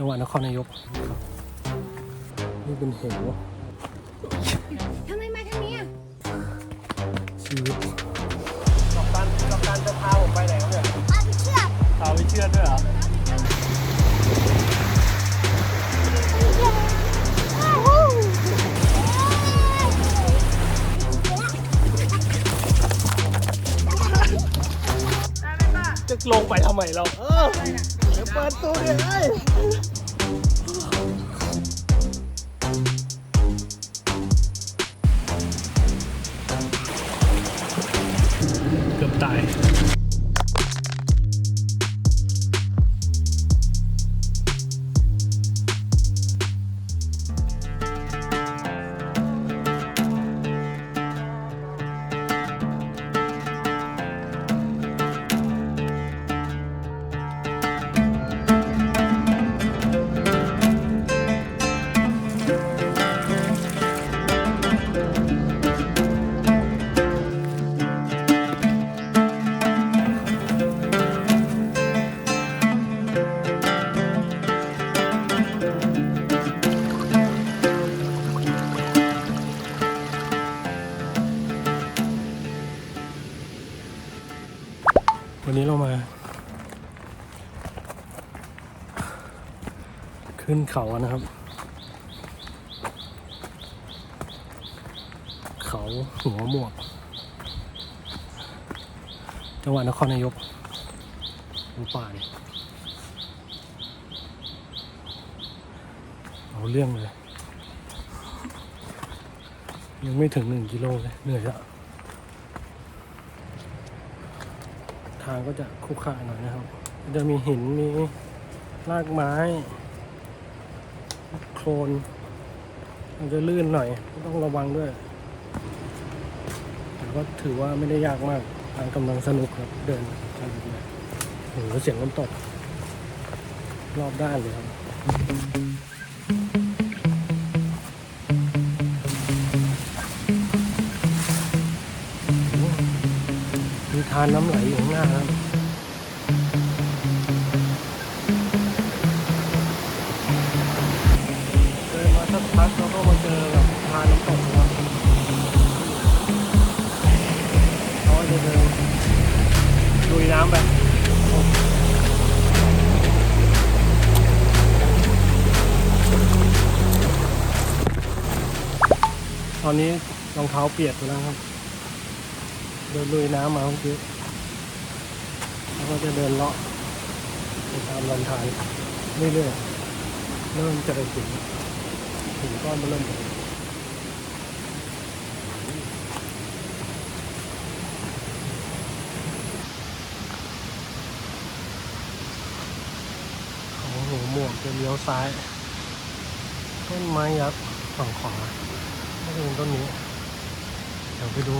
จังหวัดนครนายกครับนี่เป็นเหวทำไมมาทางนี้อะชีวิตกับการกับการจะพาผมไปไหนครับเนี่ยเอาไปเชือกพาไปเชื่อดด้วยเหรออ้าวฮู้จะลงไปทำไมเราเออเดี๋ยวเปิดตู้ดิเอ้ย เขึ้นเขาอะนะครับ เขาหัวหมวก จังหวัดนครนายกเป็นป่าเนี่ยเอาเรื่องเลย ยังไม่ถึงหนึ่งกิโลเลยเหนื่อยล้วทางก็จะขรุขระหน่อยนะครับ จะมีหินมีรากไม้ โคลนมันจะลื่นหน่อยต้องระวังด้วย แต่ก็ถือว่าไม่ได้ยากมากทางกำลังสนุกครับเดินทางแบบโอ้โหเสียงน้ำตก รอบด้านเลยครับมีทานน้ำไหลอยู่ข้างหน้าครับ นนี้รองเท้าเปียกแล้วครับ เดินลุยน้ำมาเมื่อกี้แล้วก็จะเดินเลาะไปตามลำธารเรื่อยๆ เริ่มจะไปถึงถึงก้อนเริ่มเลยเขาหัวหมวกจะเลี้ยวซ้าย ต้นไม้ยักษ์ฝั่งขวา เป็นต้นนี้ เดี๋ยวไปดู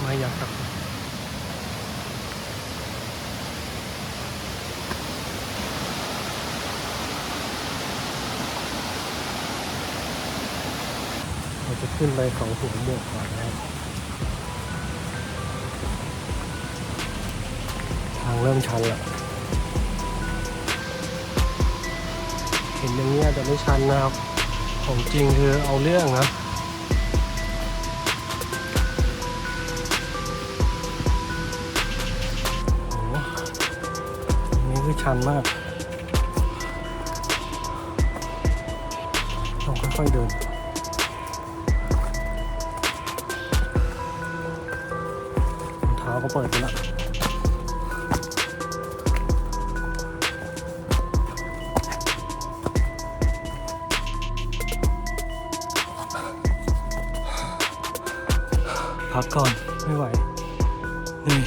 ไม้ยักษ์ครับเราจะขึ้นไปเขาหัวหมวกก่อนนะครับทางเริ่มชันแล้วเห็นอย่างนี้จจะไม่ชันนะครับ ของจริงคือเอาเรื่องนะโอ้โหนนี้คือชันมาก ต้องค่อยๆเดินรองเท้าก็เปิดไปแล้ว พักก่อนไม่ไหวนี่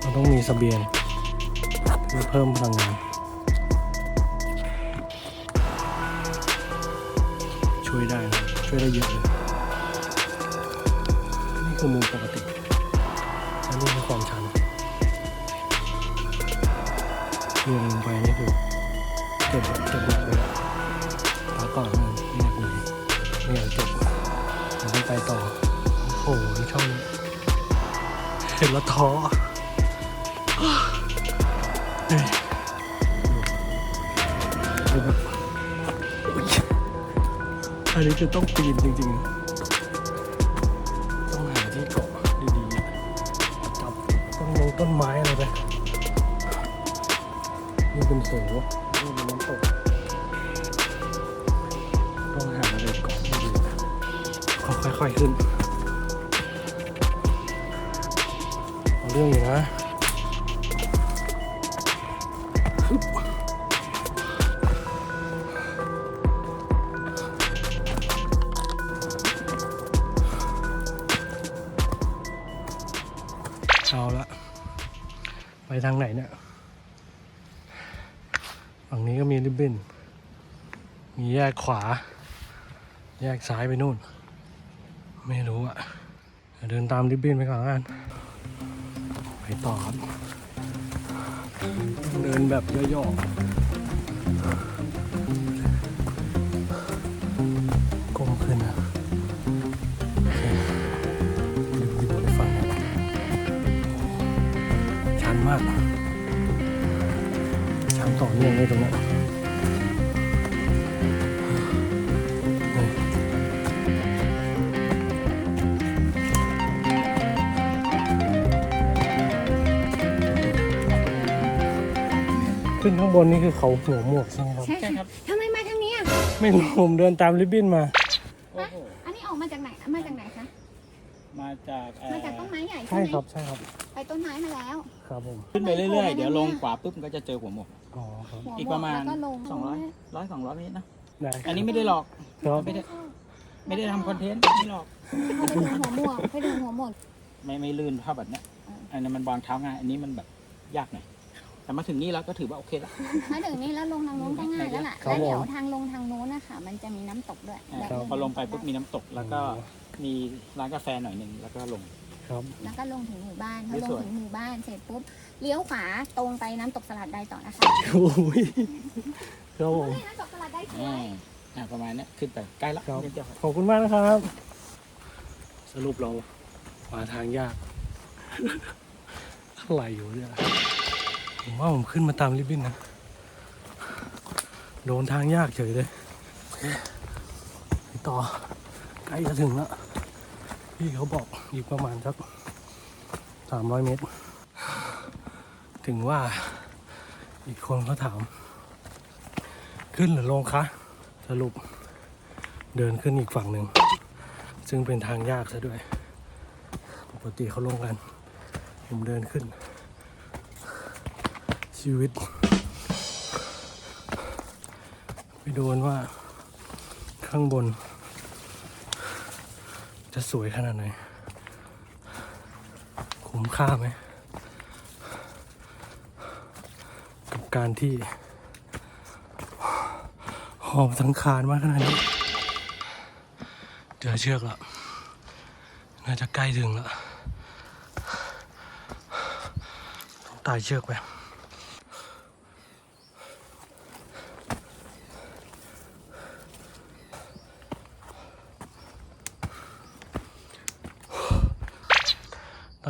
เราต้องมีเสบียงเพื่อเพิ่มพลังงานช่วยได้นะช่วยได้เยอะเลยนี่คือมุมปกติและนี่คือความชันลงลงไปนี่คือเจ็บเจ็บ ก่อนนะไม่อยากเหนื่อยไม่อยากจบเราต้องไปต่อ โอ้โหช่องเห็นแล้วท้ออันนี้คือต้องปีนจริงๆ ต้องหาที่เกาะดีๆจับต้นมงต้นไม้อะไรไปนี่เป็นสูง ค่อยขึ้นเอาเรื่องอยู่นะเอาละไปทางไหนเนี่ยฝั่งนี้ก็มีริบบิ้นมีแยกขวา แยกซ้ายไปนู่น ไม่รู้อะเดินตามริบบิ้นไปก่อนละกัน ไปต่อครับเดินแบบย่อๆก้มขึ้นนะดึงดิบไปฝั่งชันมากชันต่อเนื่องเลยตรงนี้ ขึ้นข้างบนนี่คือเขาหัวหมวกใช่ไหมครับ ใช่ค่ะทำไมมาทางนี้อะไม่รู้ผมเดินตามริบบิ้นมา โอ้โห อันนี้ออกมาจากไหนมาจากไหนคะมาจากเอ่อมาจากต้นไม้ใหญ่ใช่ใช่ไหมครับใช่ครับ ไปต้นไม้มาแล้วครับผม ขึ้นไปเรื่อยๆ เดี๋ยวลงขวาปุ๊บมันก็จะเจอหัวหมกอ๋อครับ หัวอีกหมปวระมาณ แล้วก็ลงสองร้อยร้อยสองร้อยเมตรนะ ได้อันนี้ไม่ได้หลอก ครับไม่ได้ ไม่ได้ทำคอนเทนต์ไม่หลอกไปดูหัวหมวกไปดูหัวหมวก ไม่ไม่ลื่นเท่าแบบเนี้ยอ่าอันนั้นมันวางเท้าง่าย อันนี้มันแบบยากหน่อย แต่มาถึงนี่แล้วก็ถือว่าโอเคแล้ว มาถึงนี่แล้วลงทางนู้นก็ง่ายแล้วล่ะแล้วเดี๋ยวทางลงทางนู้นนะคะมันจะมีน้ำตกด้วยอ่าแบบพอลงไปปุ๊บมีน้ำตกแล้วก็มีร้านกาแฟหน่อยหนึ่งแล้วก็ลง ครับแล้วก็ลงถึงหมู่บ้านพอไม่ลงสวยถึงหมู่บ้านเสร็จปุ๊บเลี้ยวขวาตรงไปน้ำตกสลัดใดต่อนะคะโอ้ยครับผม เฮ้ยน้ำตกสลัดใดสวอ่าย อ่าประมาณเนี้ยขึ้นไปใกล้ละครับ นิดเดียวครับขอบคุณมากนะครับ สรุปเรามาทางยาก อะไรอยู่เนี่ย ผมว่าผมขึ้นมาตามริบบิ้นนะ โดนทางยากเฉยเลยไปต่อใกล้จะถึงแล้ว พี่เขาบอกอีกประมาณสักสามร้อยเมตร ถึงว่าอีกคนเขาถาม ขึ้นหรือลงคะ สรุป เดินขึ้นอีกฝั่งหนึ่ง ซึ่งเป็นทางยากซะด้วย ปกติเขาลงกัน ผมเดินขึ้น ชีวิต ไปดูนว่าข้างบน จะสวยขนาดไหน คุ้มค่าไหม กับการที่หอบสังขารมากขนาดนี้เจอเชือกแล้วน่าจะใกล้ถึงแล้วต้องตายเชือกไป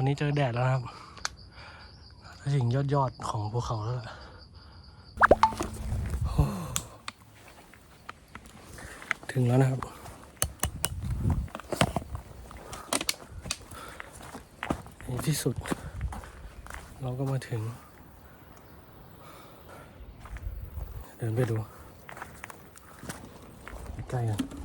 อนนี้เจอแดดแล้วครับถ้าถึงยอดยอดของภูเขาแล้วล่ะถึงแล้วนะครับ ในที่สุด เราก็มาถึง เดินไปดู ใกล้กัน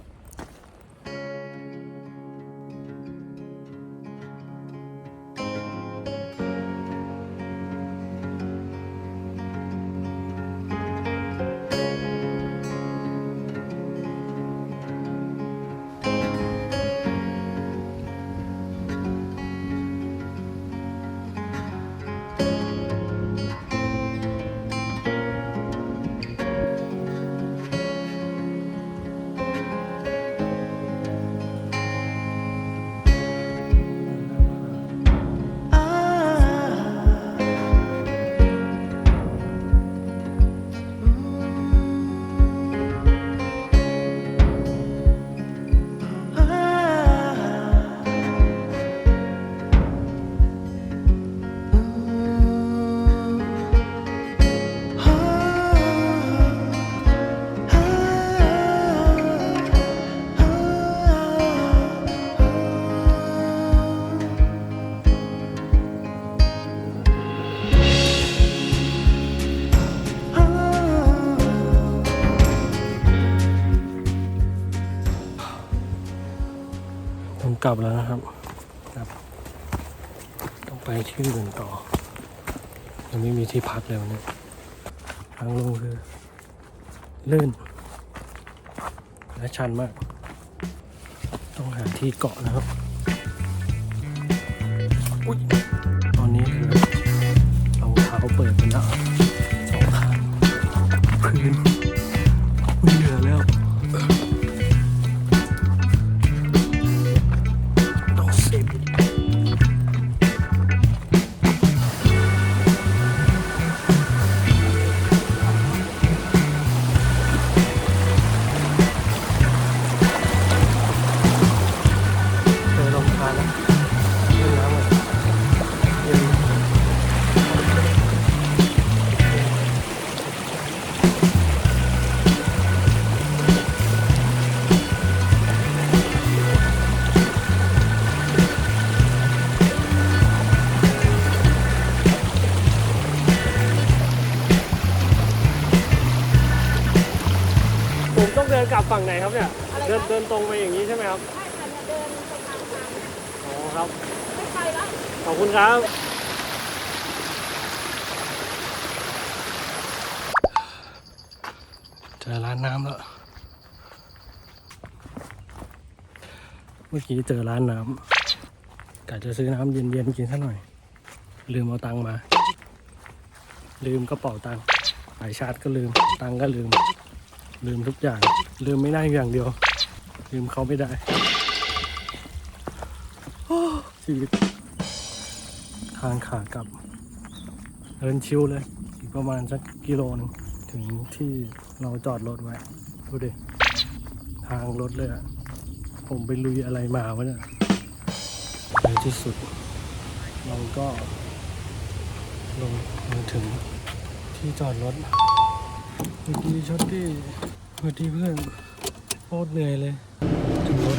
กลับแล้วนะครับครับต้องไปที่อื่นต่อ ยังไม่มีที่พักแล้วเนี่ยทางลงคือลื่น และชันมาก ต้องหาที่เกาะนะครับ อุ้ย ดินกลับฝั่งไหนครับเนี่ยเดินเดินตรงไปอย่างนี้ใช่ไหมครับอ๋อครับขอบคุณครับ เจอร้านน้ำแล้ว เมื่อกี้เจอร้านน้ำกะจะซื้อน้ำเย็นๆกินสักหน่อย ลืมเอาตังค์มา ลืมกระเป๋าตังค์สายชาร์จก็ลืม ตังค์ก็ลืม ลืมทุกอย่าง ลืมไม่ได้อย่างเดียว ลืมเขาไม่ได้ชีวิต ทางขากลับ เดินชิวเลย อีกประมาณสักกิโลหนึงถึงที่เราจอดรถไว้ ดูดิ ทางรถเลยอะผมไปลุยอะไรมาวะเนี่ยในที่สุด เราก็ลงมาถึงที่จอดรถ ดีชดดี้สวัสดีเพื่อนโคตรเหนื่อยเลยถึงรถ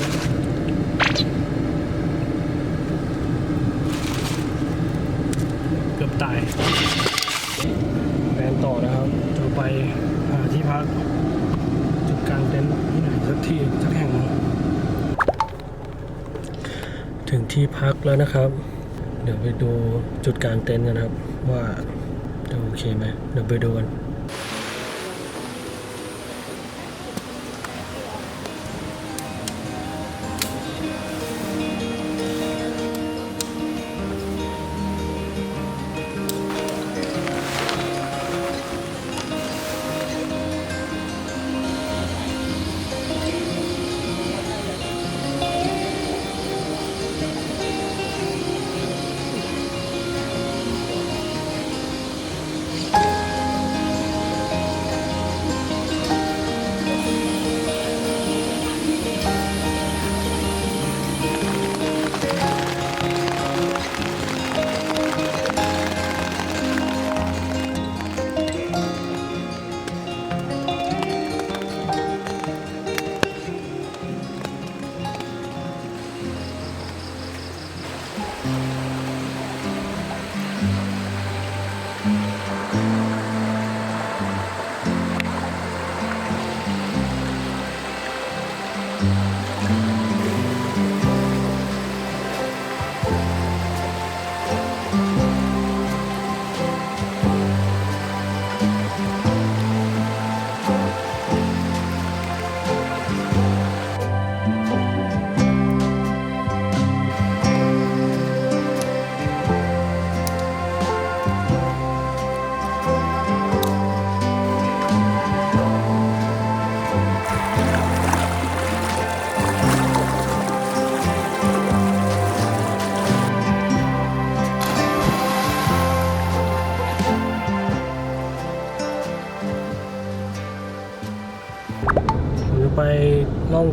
เกือบตายแผนต่อนะครับจะไปหาที่พักจุดกลางเต็นท์ที่ไหนสักที่สักแห่งหนึ่งถึงที่พักแล้วนะครับ เดี๋ยวไปดูจุดกลางเต็นท์กันครับ ว่าจะโอเคไหมเดี๋ยวไปดูกัน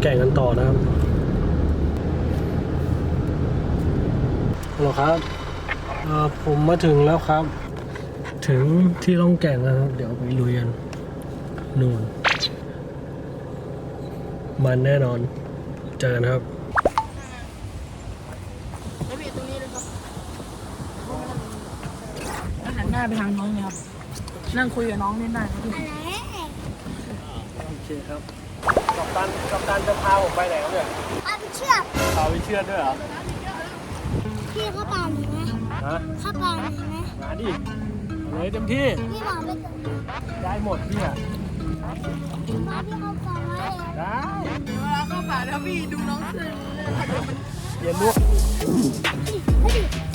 แก่งกันต่อนะครับฮัลโหลครับเอ่อผมมาถึงแล้วครับ ถึงที่ล่องแก่งแล้วครับ เดี๋ยวไปลุยกันนู่น มันแน่นอน เจอกันครับแล้วหันหน้าไปทางน้องเนี่ยครับ นั่งคุยกับน้องเล่นได้ครับพี่โอเคครับ กับตันกับตันจะพาผมไปไหนครับเนี่ยพาไปเชือกเขาไปเชื่อดด้วยเหรอพี่เข้าป่าหนีไหมฮะเข้าป่าหนีไหมมาดิเอาเลยเต็มที่พี่บอกไปถึงได้หมดพี่อะมาพี่เข้าป่าไว้ได้เวลาเข้าป่าแล้วพี่ดูน้องเสือเรียนรู้เฮ้ยข้างหลั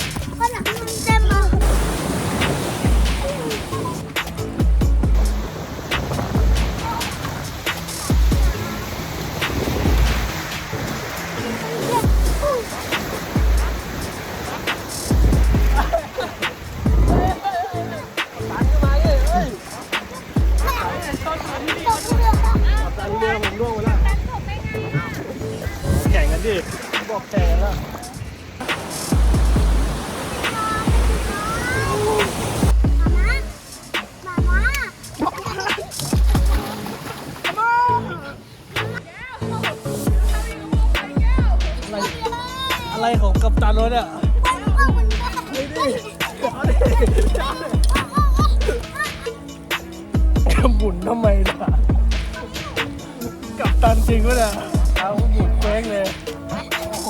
หมุนทำไมล่ะกัปตันจริงวะเนี่ยเอาหมุนเฟ้งเลยโอ้โห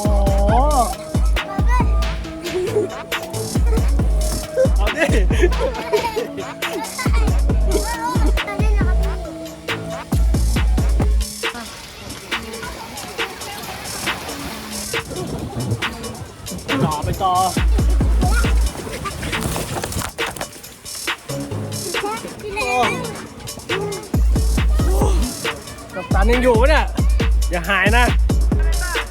เอาดิต่อไปต่อ กับตันยังอยู่ปะเนี่ย อย่าหายนะ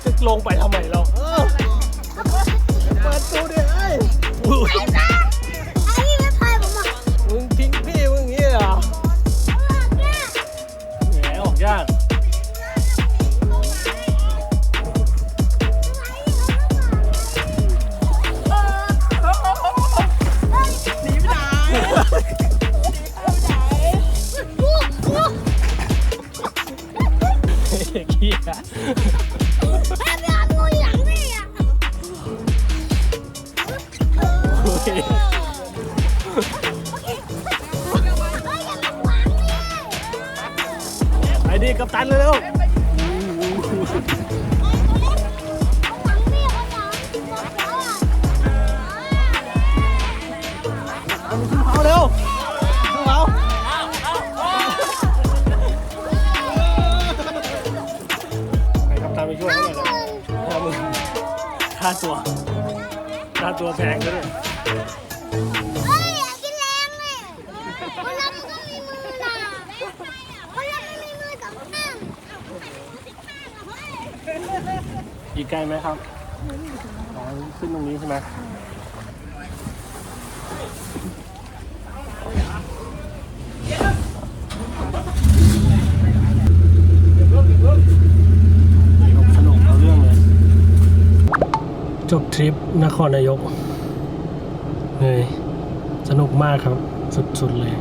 จะลงไปทำไมเราเออเปิดตูดิเอ้ย ตันเร็วๆเอาขึ้นเขาเร็วขึ้นเขาไปกัปตันไปช่วยเขาหน่อยเลยห้าหมื่นค่าตัวค่าตัวแพงด้วยเฮ้ยอยากกินแรงเลยคนเรามันก็มีมือนะคนเราไม่มีมือสองข้าง อีกไกลไหมครับอ๋อขึ้นตรงนี้ใช่ไหมสนุกเอาเรื่องเลยจบทริปนครนายกเฮ้ยสนุกมากครับ สุด ๆ เลย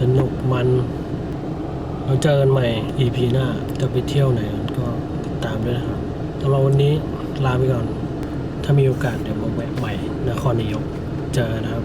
สนุกมัน เราเจอกันใหม่ EP หน้าจะไปเที่ยวไหน หรับวันนี้ลาไปก่อน ถ้ามีโอกาสเดี๋ยวมาแวะใหม่นครนายกเจอนะครับ